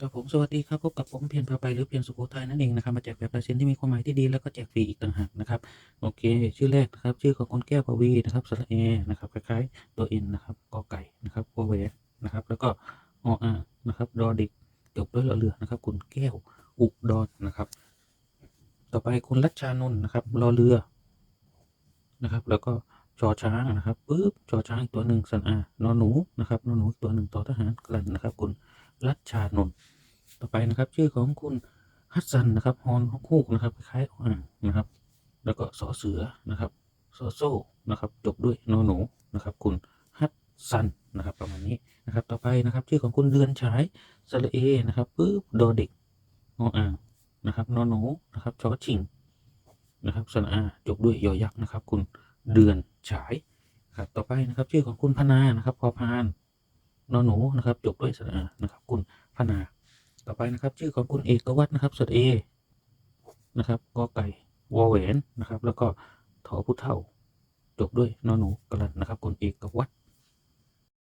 ครับผมสวัสดีครับพบกับผมเพียรพาไปหรือเพียรสุโขทัยนั่นเองนะครับมาแจกแบบลายเซ็นที่มีความหมายที่ดีแล้วก็แจกฟรีอีกต่างหากนะครับโอเค ชื่อแรกนะครับชื่อของคุณแก้วปวีนะครับสระเอนะครับคล้ายๆตัวเอ็นนะครับกอไก่นะครับวอแหวนนะครับแล้วก็ออ่านะครับดอเด็กจบด้วยรอเรือนะครับ คุณแก้วอุดรนะครับ ต่อไปคุณรัชชานนท์นะครับรอเรือนะครับ แล้วก็ชอช้างนะครับปึ๊บชอช้างอีกตัวหนึ่งสันอานอหนูนะครับนอหนูตัวหนึ่งต่อทหารกลั่นนะครับ คุณ รัชชานนท์ต่อไปนะครับ ชื่อของคุณฮัสซันนะครับฮอนฮอกฮูกนะครับคล้ายๆอ่างนะครับ แล้วก็สอเสือนะครับสอโซ่นะครับจบด้วยนอหนูนะครับ คุณฮัสซันนะครับ ประมาณนี้นะครับ ต่อไปนะครับ ชื่อของคุณเดือนฉายสระเอนะครับปึ๊บดอเด็กงออ่างนะครับนอหนูนะครับชอชิงนะครับสระอาจบด้วยยอยักษ์นะครับ คุณเดือนฉายครับต่อไปนะครับ ชื่อของคุณพนานะครับพอพาน นอหนูนะครับจบด้วยสระนะครับ คุณพนา ต่อไปนะครับ ชื่อของคุณเอกวัฒนะครับสระเอนะครับกอไก่วอแหวนนะครับ แล้วก็ถอผู้เท่าจบด้วยนอหนูกลันนะครับ คุณเอกวัต